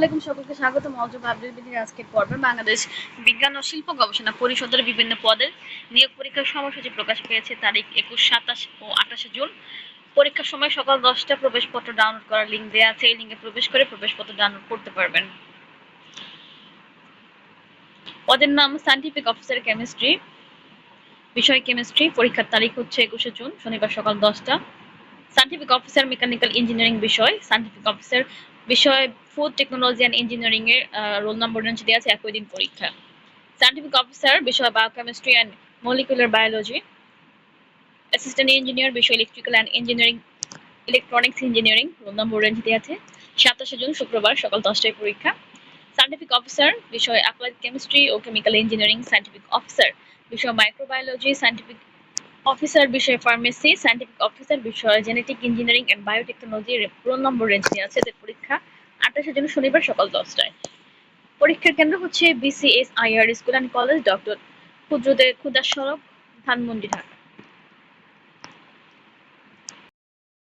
আলাইকুম সকলকে স্বাগত মজব বিধির আজকের পর্বে বাংলাদেশ বিজ্ঞান ও শিল্প গবেষণা পরিষদের বিভিন্ন পদের নিয়োগ পরীক্ষার সময়সূচি প্রকাশ পেয়েছে তারিখ একুশ, সাতাশ ও আঠাশে জুন। পরীক্ষার সময় সকাল দশটা প্রবেশপত্র ডাউনলোড করার লিঙ্ক দেওয়া আছে। এই লিঙ্কে প্রবেশ করে প্রবেশপত্র ডাউনলোড করতে পারবেন। পদের নাম সায়েন্টিফিক অফিসার কেমিস্ট্রি বিষয় কেমিস্ট্রি পরীক্ষার তারিখ হচ্ছে একুশে জুন, শনিবার সকাল দশটা। সায়েন্টিফিক অফিসার মেকানিক্যাল ইঞ্জিনিয়ারিং বিষয় সায়েন্টিফিক অফিসার বিষয় ফুড টেকনোলজি অ্যান্ড ইঞ্জিনিয়ারিং এর রোল নম্বর রেঞ্জ দেওয়া আছে, একই দিন পরীক্ষা। সায়েন্টিফিক অফিসার বিষয় biochemistry and molecular biology assistant engineer বিষয় electrical and engineering electronics engineering roll number range দেওয়া আছে, সাতাশে জুন, শুক্রবার সকাল দশটায় পরীক্ষা। সায়েন্টিফিক অফিসার বিষয় অ্যাপ্লাইড কেমিস্ট্রি ও কেমিক্যাল ইঞ্জিনিয়ারিং সায়েন্টিফিক অফিসার বিষয় মাইক্রোবায়োলজি সায়েন্টিফিক অফিসার বিষয়ে ফার্মেসি সায়েন্টিফিক অফিসার বিষয়ে genetic engineering and biotechnology roll number range নিয়ে আছে এদের পরীক্ষা। আঠাশে জন্য শনিবার সকাল দশটায়। পরীক্ষার কেন্দ্র হচ্ছে BCS IR school and college doctor ক্ষুদ্রদের ক্ষুদার সড়ক ধানমন্ডি, ঢাকা।